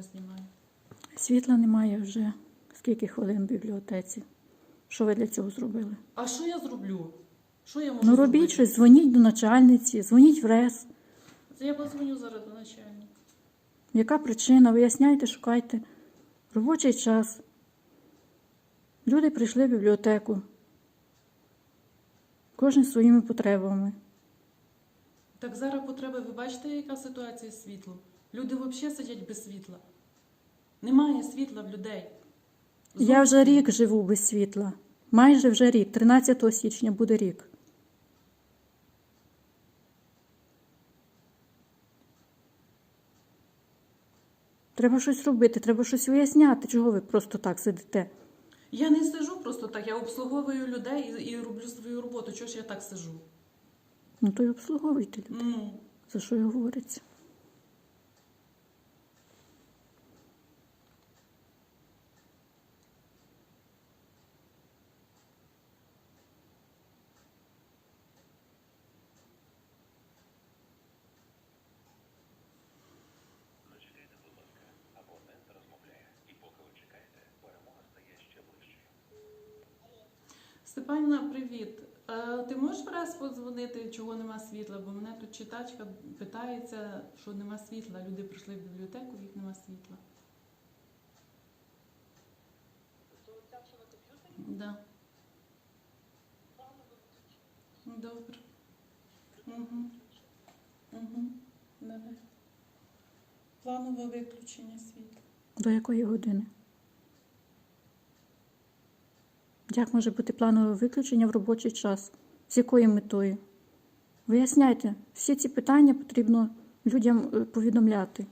не знімає. Світла немає вже скільки хвилин в бібліотеці. Що ви для цього зробили? А що я зроблю? Що я можу Ну робіть зробити? щось, дзвоніть до начальниці, дзвоніть в РЕС. Це я позвоню зараз до начальника. Яка причина? Виясняйте, шукайте. Робочий час. Люди прийшли в бібліотеку. Кожен зі своїми потребами. Так зараз потреби, ви бачите, яка ситуація з світлом? Люди взагалі сидять без світла. Немає світла в людей. Я вже рік живу без світла. Майже вже рік. 13 січня буде рік. Треба щось робити, треба щось виясняти. Чого ви просто так сидите? Я не сижу просто так, я обслуговую людей і, і роблю свою роботу. Чого ж я так сижу? Ну то й обслуговуйте людей. Ну, За що й говориться? Степанівна, привіт. Е, ти можеш раз подзвонити, чого нема світла? Бо мене тут читачка питається, що нема світла. Люди прийшли в бібліотеку, їх нема світла. Да. Добре. Угу. Угу. Давай. Планове виключення світла. До якої години? Як може бути планове виключення в робочий час? З якою метою? Виясняйте, всі ці питання потрібно людям е, повідомляти.